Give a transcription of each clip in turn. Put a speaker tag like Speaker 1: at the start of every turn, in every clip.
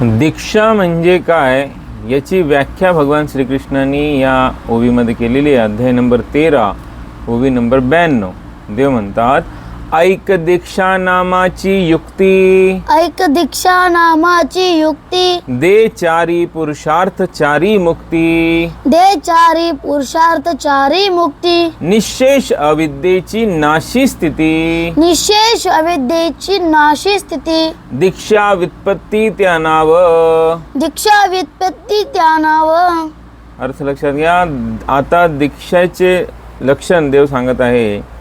Speaker 1: दीक्षा म्हणजे काय याची व्याख्या भगवान श्रीकृष्णांनी या ओवीमध्ये केलेली आहे. अध्याय नंबर तेरा ओवी नंबर ब्याण्णव. देव म्हणतात ऐक दीक्षा नामाची युक्ती.
Speaker 2: ऐक दीक्षा नामाची युक्ती.
Speaker 1: दे चारी पुरुषार्थ चारी मुक्ती.
Speaker 2: दे चारी पुरुषार्थ चारी मुक्ती.
Speaker 1: निशेष अविद्येची नाशी स्थिती.
Speaker 2: निशेष अविद्येची नाशी स्थिती.
Speaker 1: दीक्षा व्युत्पत्ती त्या नाव.
Speaker 2: दीक्षा व्युत्पत्ती त्या नाव.
Speaker 1: अर्थ लक्षात घ्या. आता दीक्षाचे लक्षण देव सांगत आहे.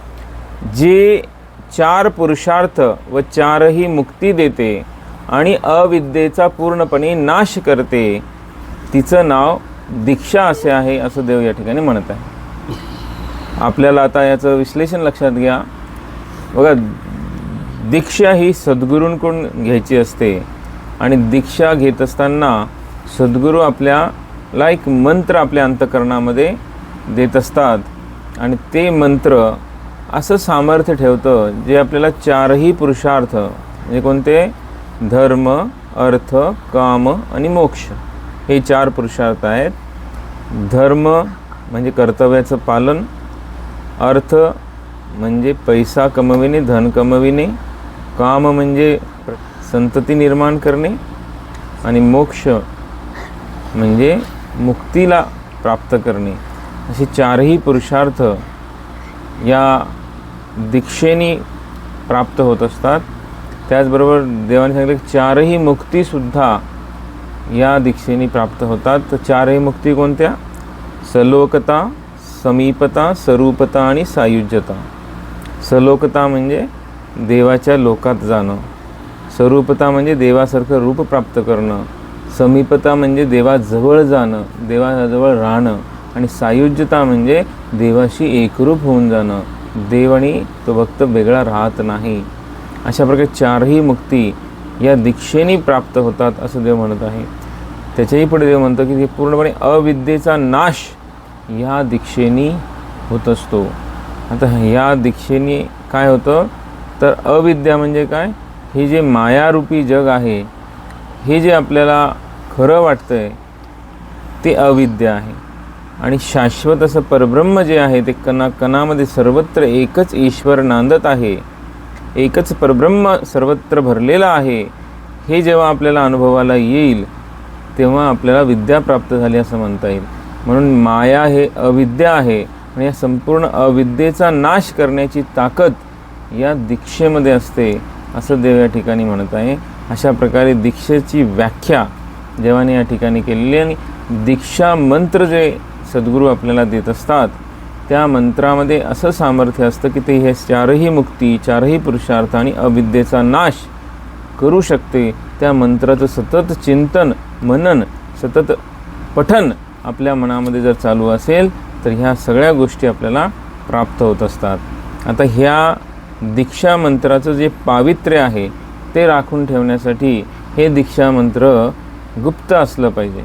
Speaker 1: जे चार पुरुषार्थ व चारही मुक्ती देते आणि अविद्येचा पूर्णपणे नाश करते. तिचं नाव दीक्षा असे आहे असं देव या ठिकाणी म्हणत आहे. आपल्याला आता याचं विश्लेषण लक्षात घ्या. बघा दीक्षा ही सद्गुरूंकडून घ्यायची असते आणि दीक्षा घेत असताना सद्गुरू आपल्याला एक मंत्र आपल्या अंतकरणामध्ये देत असतात आणि ते मंत्र असं सामर्थ्य ठेवतं जे आपल्याला चारही पुरुषार्थ म्हणजे कोणते? धर्म अर्थ काम आणि मोक्ष. हे चार पुरुषार्थ आहेत. धर्म म्हणजे कर्तव्याचं पालन अर्थ म्हणजे पैसा कमविणे धन कमविणे काम म्हणजे संतती निर्माण करणे आणि मोक्ष म्हणजे मुक्तीला प्राप्त करणे. असे चारही पुरुषार्थ या दीक्षेने प्राप्त होत असतात. त्याचबरोबर देवाने सांगितलं की चारही मुक्तीसुद्धा या दीक्षेने प्राप्त होतात. तर चारही मुक्ती कोणत्या? सलोकता समीपता स्वरूपता आणि सायुज्यता. सलोकता म्हणजे देवाच्या लोकात जाणं. स्वरूपता म्हणजे देवासारखं रूप प्राप्त करणं. समीपता म्हणजे देवाजवळ जाणं देवाजवळ राहणं आणि सायुज्यता म्हणजे देवाशी एकरूप होऊन जाणं. देव आणि तो भक्त वेगळा राहत नाही. अशा प्रकारे चारही मुक्ती या दीक्षेने प्राप्त होतात असं देव म्हणत आहे. त्याच्याही पुढे देव म्हणतो की हे पूर्णपणे अविद्येचा नाश ह्या दीक्षेने होत असतो. आता ह्या दीक्षेने काय होतं? तर अविद्या म्हणजे काय? हे जे मायारूपी जग आहे हे जे आपल्याला खरं वाटतं आहे ते अविद्या आहे. आणि शाश्वत असं परब्रह्म जे आहे ते कणा कणामध्ये सर्वत्र एकच ईश्वर नांदत आहे. एकच परब्रह्म सर्वत्र भरलेला आहे. हे जेव्हा आपल्याला अनुभवाला येईल तेव्हा आपल्याला विद्या प्राप्त झाली असं म्हणता येईल. म्हणून माया हे अविद्या आहे आणि या संपूर्ण अविद्येचा नाश करण्याची ताकद या दीक्षेमध्ये असते असं देव या ठिकाणी म्हणत आहे. अशा प्रकारे दीक्षेची व्याख्या देवाने या ठिकाणी केलेली आणि दीक्षा मंत्र जे सद्गुरू आपल्याला देत असतात. त्या मंत्रामध्ये असं सामर्थ्य असतं की ते हे चारही मुक्ती चारही पुरुषार्थ आणि अविद्येचा नाश करू शकते. त्या मंत्राचं सतत चिंतन मनन सतत पठन आपल्या मनामध्ये जर चालू असेल तर ह्या सगळ्या गोष्टी आपल्याला प्राप्त होत असतात. आता ह्या दीक्षा मंत्राचं जे पावित्र्य आहे ते राखून ठेवण्यासाठी हे दीक्षा मंत्र गुप्त असलं पाहिजे.